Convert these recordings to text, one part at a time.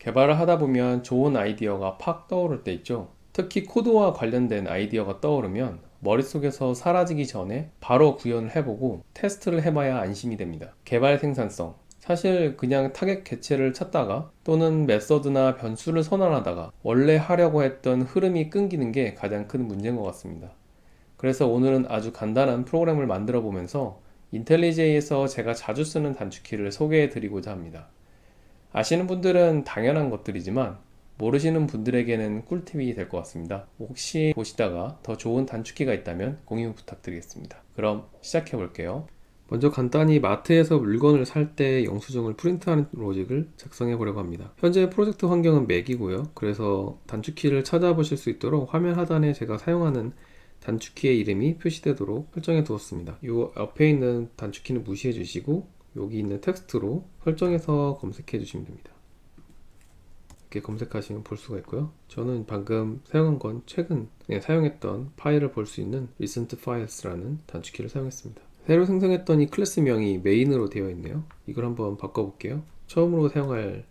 개발을 하다 보면 좋은 아이디어가 팍 떠오를 때 있죠. 특히 코드와 관련된 아이디어가 떠오르면 머릿속에서 사라지기 전에 바로 구현을 해보고 테스트를 해봐야 안심이 됩니다. 개발 생산성. 사실 그냥 타겟 개체를 찾다가 또는 메서드나 변수를 선언하다가 원래 하려고 했던 흐름이 끊기는 게 가장 큰 문제인 것 같습니다. 그래서 오늘은 아주 간단한 프로그램을 만들어 보면서 인텔리제이에서 제가 자주 쓰는 단축키를 소개해 드리고자 합니다. 아시는 분들은 당연한 것들이지만 모르시는 분들에게는 꿀팁이 될 것 같습니다. 혹시 보시다가 더 좋은 단축키가 있다면 공유 부탁드리겠습니다. 그럼 시작해 볼게요. 먼저 간단히 마트에서 물건을 살 때 영수증을 프린트하는 로직을 작성해 보려고 합니다. 현재 프로젝트 환경은 맥이고요. 그래서 단축키를 찾아보실 수 있도록 화면 하단에 제가 사용하는 단축키의 이름이 표시되도록 설정해 두었습니다. 이 옆에 있는 단축키는 무시해 주시고 여기 있는 텍스트로 설정해서 검색해 주시면 됩니다. 이렇게 검색하시면 볼 수가 있고요. 저는 방금 사용한 건 최근 사용했던 파일을 볼 수 있는 recent files라는 단축키를 사용했습니다. 새로 생성했던 이 클래스명이 메인으로 되어 있네요. 이걸 한번 바꿔볼게요. 처음으로 사용할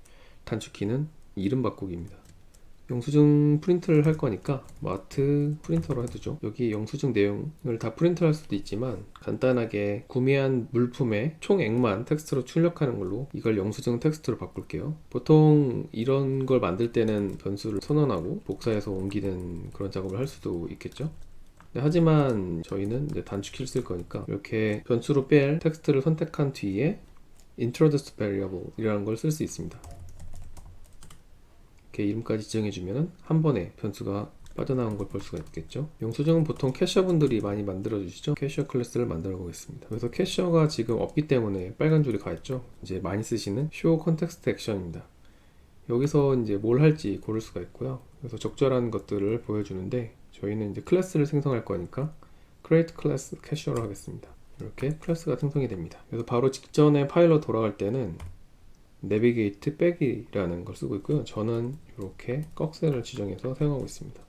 단축키는 이름 바꾸기입니다. 영수증 프린트를 할 거니까 마트 프린터로 해두죠. 여기 영수증 내용을 다 프린트할 수도 있지만 간단하게 구매한 물품의 총액만 텍스트로 출력하는 걸로 이걸 영수증 텍스트로 바꿀게요. 보통 이런 걸 만들 때는 변수를 선언하고 복사해서 옮기는 그런 작업을 할 수도 있겠죠. 네, 하지만 저희는 이제 단축키를 쓸 거니까 이렇게 변수로 뺄 텍스트를 선택한 뒤에 introduce variable 이라는 걸 쓸 수 있습니다. 이렇게 이름까지 지정해주면 한 번에 변수가 빠져나온 걸 볼 수가 있겠죠. 영수증은 보통 캐셔분들이 많이 만들어 주시죠. 캐셔 클래스를 만들어 보겠습니다. 그래서 캐셔가 지금 없기 때문에 빨간 줄이 가 있죠. 이제 많이 쓰시는 show context action입니다. 여기서 이제 뭘 할지 고를 수가 있고요. 그래서 적절한 것들을 보여주는데 저희는 이제 클래스를 생성할 거니까 create class 캐셔로 하겠습니다. 이렇게 클래스가 생성이 됩니다. 그래서 바로 직전에 파일로 돌아갈 때는 내비게이트 빼기라는 걸 쓰고 있고요. 저는 이렇게 꺽쇠를 지정해서 사용하고 있습니다.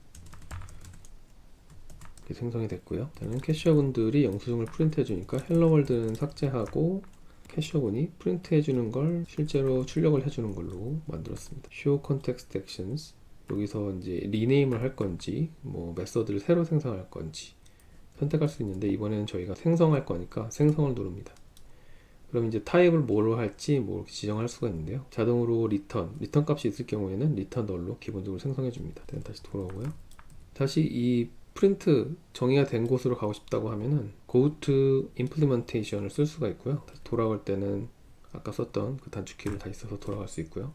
이렇게 생성이 됐고요. 저는 캐셔분들이 영수증을 프린트해 주니까 헬로월드는 삭제하고 캐셔분이 프린트해 주는 걸 실제로 출력을 해 주는 걸로 만들었습니다. show context actions 여기서 이제 리네임을 할 건지 뭐 메서드를 새로 생성할 건지 선택할 수 있는데 이번에는 저희가 생성할 거니까 생성을 누릅니다. 그럼 이제 타입을 뭐로 할지 뭐 지정할 수가 있는데요. 자동으로 리턴, 리턴 값이 있을 경우에는 리턴 널로 기본적으로 생성해 줍니다. 다시 돌아오고요. 다시 이 프린트 정의가 된 곳으로 가고 싶다고 하면은 go to implementation을 쓸 수가 있고요. 다시 돌아올 때는 아까 썼던 그 단축키를 다시 써서 돌아갈 수 있고요.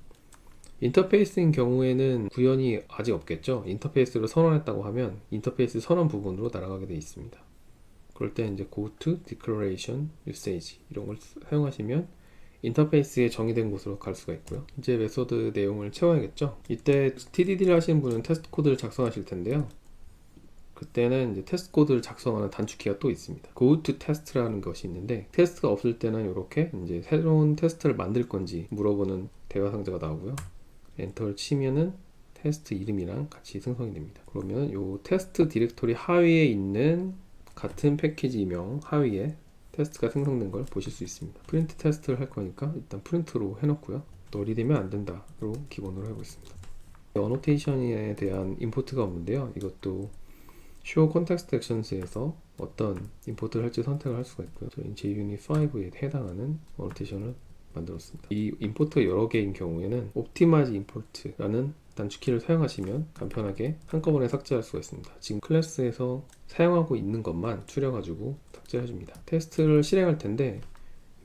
인터페이스인 경우에는 구현이 아직 없겠죠. 인터페이스를 선언했다고 하면 인터페이스 선언 부분으로 날아가게 되어 있습니다. 그럴 때 이제 go to declaration usage 이런 걸 사용하시면 인터페이스에 정의된 곳으로 갈 수가 있고요. 이제 메소드 내용을 채워야겠죠. 이때 TDD를 하시는 분은 테스트 코드를 작성하실 텐데요. 그때는 이제 테스트 코드를 작성하는 단축키가 또 있습니다. go to test라는 것이 있는데 테스트가 없을 때는 이렇게 이제 새로운 테스트를 만들 건지 물어보는 대화 상자가 나오고요. 엔터를 치면은 테스트 이름이랑 같이 생성이 됩니다. 그러면 이 테스트 디렉토리 하위에 있는 같은 패키지명 하위에 테스트가 생성된 걸 보실 수 있습니다. 프린트 테스트를 할 거니까 일단 프린트로 해놓고요. 널이 되면 안 된다로 기본으로 하고 있습니다. 어노테이션에 대한 임포트가 없는데요. 이것도 show context actions에서 어떤 임포트를 할지 선택을 할 수가 있고요. 저희 JUnit 5에 해당하는 어노테이션을 만들었습니다. 이 임포트 여러 개인 경우에는 optimize import라는 단축키를 사용하시면 간편하게 한꺼번에 삭제할 수가 있습니다. 지금 클래스에서 사용하고 있는 것만 추려가지고 삭제해 줍니다. 테스트를 실행할 텐데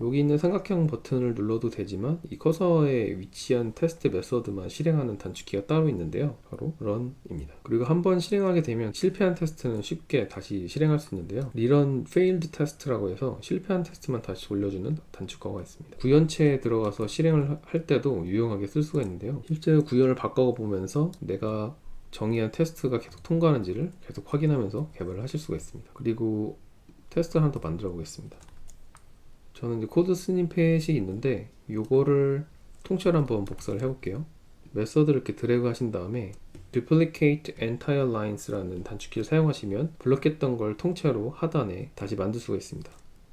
여기 있는 삼각형 버튼을 눌러도 되지만 이 커서에 위치한 테스트 메서드만 실행하는 단축키가 따로 있는데요. 바로 run입니다. 그리고 한번 실행하게 되면 실패한 테스트는 쉽게 다시 실행할 수 있는데요. rerun failed test라고 해서 실패한 테스트만 다시 돌려주는 단축어가 있습니다. 구현체에 들어가서 실행을 할 때도 유용하게 쓸 수가 있는데요. 실제 구현을 바꿔보면서 내가 정의한 테스트가 계속 통과하는지를 계속 확인하면서 개발을 하실 수가 있습니다. 그리고 테스트 하나 더 만들어 보겠습니다. 저는 이제 코드 스니펫이 있는데 이거를 통째로 한번 복사를 해볼게요. 메서드를 이렇게 드래그 하신 다음에 duplicate entire lines라는 단축키를 사용하시면 블록했던 걸 통째로 하단에 다시 만들 수가 있습니다.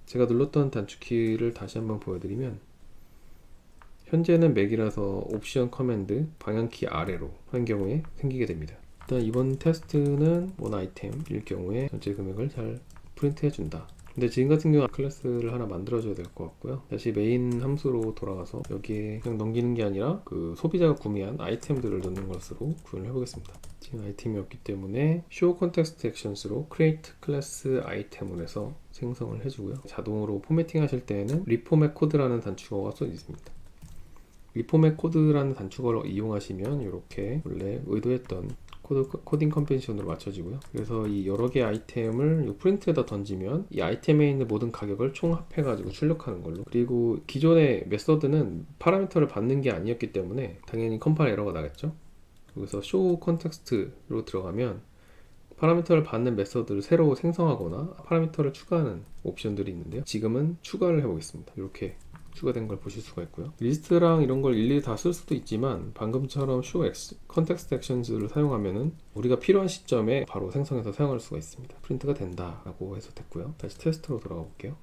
제가 눌렀던 단축키를 다시 한번 보여드리면 현재는 맥이라서 옵션 커맨드 방향키 아래로 한 경우에 생기게 됩니다. 일단 이번 테스트는 원 아이템일 경우에 전체 금액을 잘 프린트 해 준다. 근데 지금 같은 경우 클래스를 하나 만들어줘야 될 것 같고요. 다시 메인 함수로 돌아가서 여기에 그냥 넘기는 게 아니라 그 소비자가 구매한 아이템들을 넣는 것으로 구현을 해보겠습니다. 지금 아이템이 없기 때문에 show context actions로 create class 아이템을 해서 생성을 해주고요. 자동으로 포매팅 하실 때에는 reformat 코드라는 단축어가 써 있습니다. 리포맷 코드라는 단축어를 이용하시면 이렇게 원래 의도했던 코드, 코딩 컨벤션으로 맞춰지고요. 그래서 이 여러 개 아이템을 이 프린트에다 던지면 이 아이템에 있는 모든 가격을 총합해가지고 출력하는 걸로. 그리고 기존의 메서드는 파라미터를 받는 게 아니었기 때문에 당연히 컴파일 에러가 나겠죠. 여기서 show context로 들어가면 파라미터를 받는 메서드를 새로 생성하거나 파라미터를 추가하는 옵션들이 있는데요. 지금은 추가를 해보겠습니다. 이렇게 추가된 걸 보실 수가 있고요. 리스트랑 이런 걸 일일이 다 쓸 수도 있지만 방금처럼 show X, context actions를 사용하면은 우리가 필요한 시점에 바로 생성해서 사용할 수가 있습니다. 프린트가 된다라고 해서 됐고요. 다시 테스트로 돌아가 볼게요.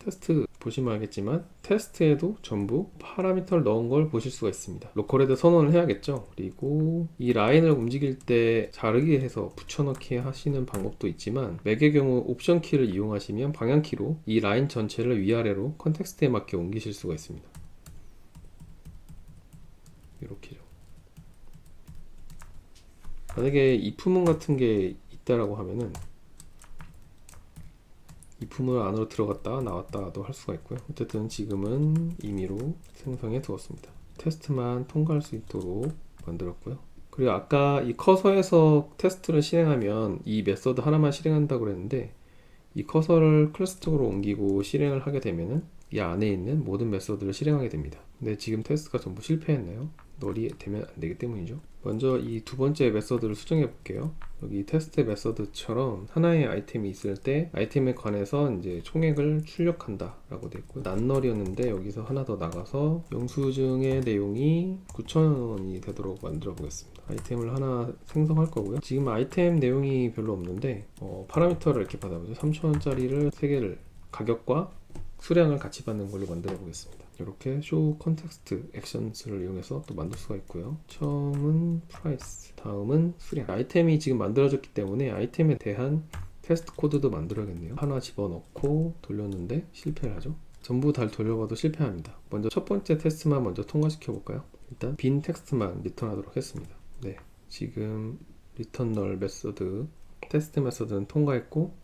테스트 보시면 알겠지만 테스트에도 전부 파라미터를 넣은 걸 보실 수가 있습니다. 로컬에도 선언을 해야겠죠. 그리고 이 라인을 움직일 때 자르기 해서 붙여넣기 하시는 방법도 있지만 맥의 경우 옵션 키를 이용하시면 방향 키로 이 라인 전체를 위아래로 컨텍스트에 맞게 옮기실 수가 있습니다. 이렇게죠. 만약에 이품문 같은 게 있다라고 하면은 이 품을 안으로 들어갔다 나왔다도 할 수가 있고요. 어쨌든 지금은 임의로 생성해 두었습니다. 테스트만 통과할 수 있도록 만들었고요. 그리고 아까 이 커서에서 테스트를 실행하면 이 메서드 하나만 실행한다고 그랬는데 이 커서를 클래스 쪽으로 옮기고 실행을 하게 되면은 이 안에 있는 모든 메서드를 실행하게 됩니다. 근데 지금 테스트가 전부 실패했네요. 널이 되면 안 되기 때문이죠. 먼저 이 두 번째 메서드를 수정해 볼게요. 여기 테스트 메서드처럼 하나의 아이템이 있을 때 아이템에 관해서 이제 총액을 출력한다 라고 되어 있고 난널이었는데 여기서 하나 더 나가서 영수증의 내용이 9,000원이 되도록 만들어 보겠습니다. 아이템을 하나 생성할 거고요. 지금 아이템 내용이 별로 없는데 어, 파라미터를 이렇게 받아보죠. 3,000원짜리를 3개를 가격과 수량을 같이 받는 걸로 만들어 보겠습니다. 이렇게 show context actions를 이용해서 또 만들 수가 있고요. 처음은 price, 다음은 수량. 아이템이 지금 만들어졌기 때문에 아이템에 대한 테스트 코드도 만들어야겠네요. 하나 집어넣고 돌렸는데 실패를 하죠. 전부 다 돌려봐도 실패합니다. 먼저 첫 번째 테스트만 먼저 통과시켜 볼까요? 일단 빈 텍스트만 리턴하도록 했습니다. 네, 지금 리턴 널 메서드 테스트 메서드는 통과했고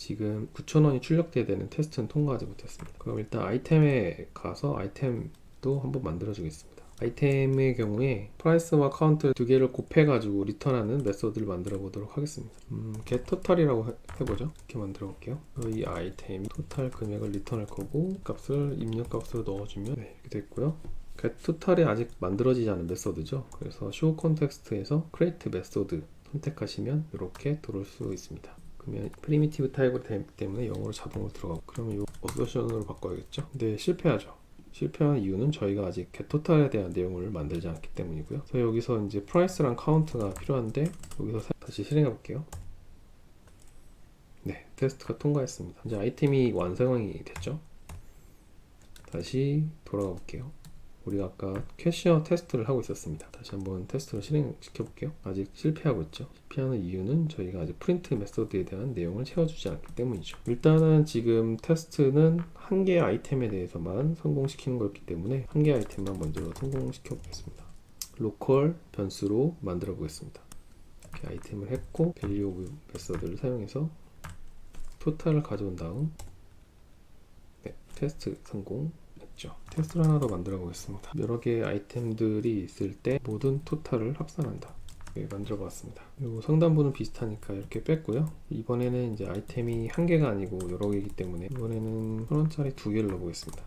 지금 9,000원이 출력돼야 되는 테스트는 통과하지 못했습니다. 그럼 일단 아이템에 가서 아이템도 한번 만들어 주겠습니다. 아이템의 경우에 프라이스와 카운트 두 개를 곱해가지고 리턴하는 메서드를 만들어 보도록 하겠습니다. 음, get total이라고 해, 해보죠. 이렇게 만들어 볼게요. 이 아이템 토탈 금액을 리턴할 거고 값을 입력 값으로 넣어주면 네, 이렇게 됐고요. get total이 아직 만들어지지 않은 메서드죠. 그래서 show context에서 create 메서드 선택하시면 이렇게 들어올 수 있습니다. 그러면 프리미티브 타입으로 되기 때문에 영어로 자동으로 들어가고 그러면 이 어서션으로 바꿔야겠죠? 근데 실패하죠. 실패한 이유는 저희가 아직 겟토탈에 대한 내용을 만들지 않기 때문이고요. 그래서 여기서 이제 프라이스랑 카운트가 필요한데 여기서 다시 실행해 볼게요. 네 테스트가 통과했습니다. 이제 아이템이 완성이 됐죠? 다시 돌아가 볼게요 우리가 아까 캐시어 테스트를 하고 있었습니다. 다시 한번 테스트를 실행시켜 볼게요. 아직 실패하고 있죠. 실패하는 이유는 저희가 아직 프린트 메서드에 대한 내용을 채워주지 않기 때문이죠. 일단은 지금 테스트는 한 개의 아이템에 대해서만 성공시키는 거였기 때문에 한 개의 아이템만 먼저 성공시켜 보겠습니다. 로컬 변수로 만들어 보겠습니다. 이렇게 아이템을 했고 오브 메서드를 사용해서 토탈을 가져온 다음 네, 테스트 성공 있죠. 테스트를 하나 더 만들어 보겠습니다. 여러 개의 아이템들이 있을 때 모든 토탈을 합산한다. 네, 만들어 봤습니다. 요 상단부는 비슷하니까 이렇게 뺐고요. 이번에는 이제 아이템이 한 개가 아니고 여러 개이기 때문에 이번에는 천 원짜리 두 개를 넣어보겠습니다.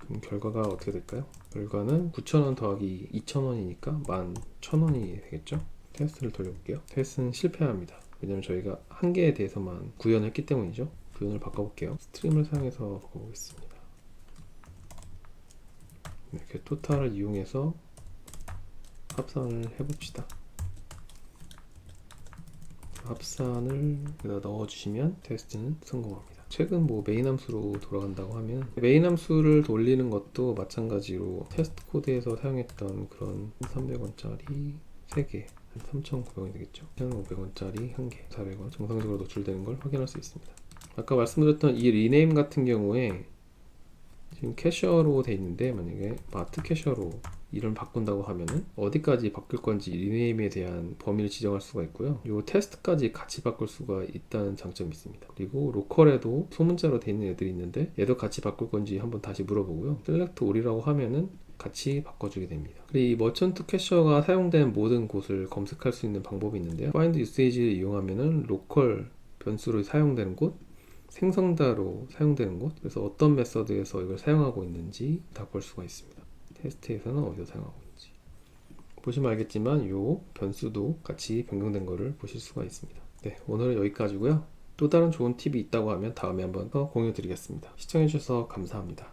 그럼 결과가 어떻게 될까요? 결과는 9,000원 더하기 2,000원이니까 11,000원이 되겠죠? 테스트를 돌려볼게요. 테스트는 실패합니다. 왜냐면 저희가 한 개에 대해서만 구현했기 때문이죠. 구현을 바꿔볼게요. 스트림을 사용해서 바꿔보겠습니다. 이렇게 토탈을 이용해서 합산을 해봅시다. 합산을 여기다 넣어주시면 테스트는 성공합니다. 최근 뭐 메인 함수로 돌아간다고 하면 메인 함수를 돌리는 것도 마찬가지로 테스트 코드에서 사용했던 그런 300원짜리 3개 3,900원이 되겠죠 1,500원짜리 1개 400원 정상적으로 노출되는 걸 확인할 수 있습니다 아까 말씀드렸던 이 리네임 같은 경우에 지금 캐셔로 돼 있는데 만약에 마트 캐셔로 이름 바꾼다고 하면은 어디까지 바꿀 건지 리네임에 대한 범위를 지정할 수가 있고요. 요 테스트까지 같이 바꿀 수가 있다는 장점이 있습니다. 그리고 로컬에도 소문자로 돼 있는 애들이 있는데 얘도 같이 바꿀 건지 한번 다시 물어보고요. 셀렉트 올이라고 하면은 같이 바꿔주게 됩니다. 그리고 이 머천트 캐셔가 사용된 모든 곳을 검색할 수 있는 방법이 있는데요. find usage를 이용하면은 로컬 변수로 사용되는 곳, 생성자로 사용되는 곳, 그래서 어떤 메서드에서 이걸 사용하고 있는지 다 볼 수가 있습니다. 테스트에서는 어디서 사용하고 있는지 보시면 알겠지만 요 변수도 같이 변경된 거를 보실 수가 있습니다. 네, 오늘은 여기까지고요. 또 다른 좋은 팁이 있다고 하면 다음에 한번 더 공유 드리겠습니다. 시청해주셔서 감사합니다.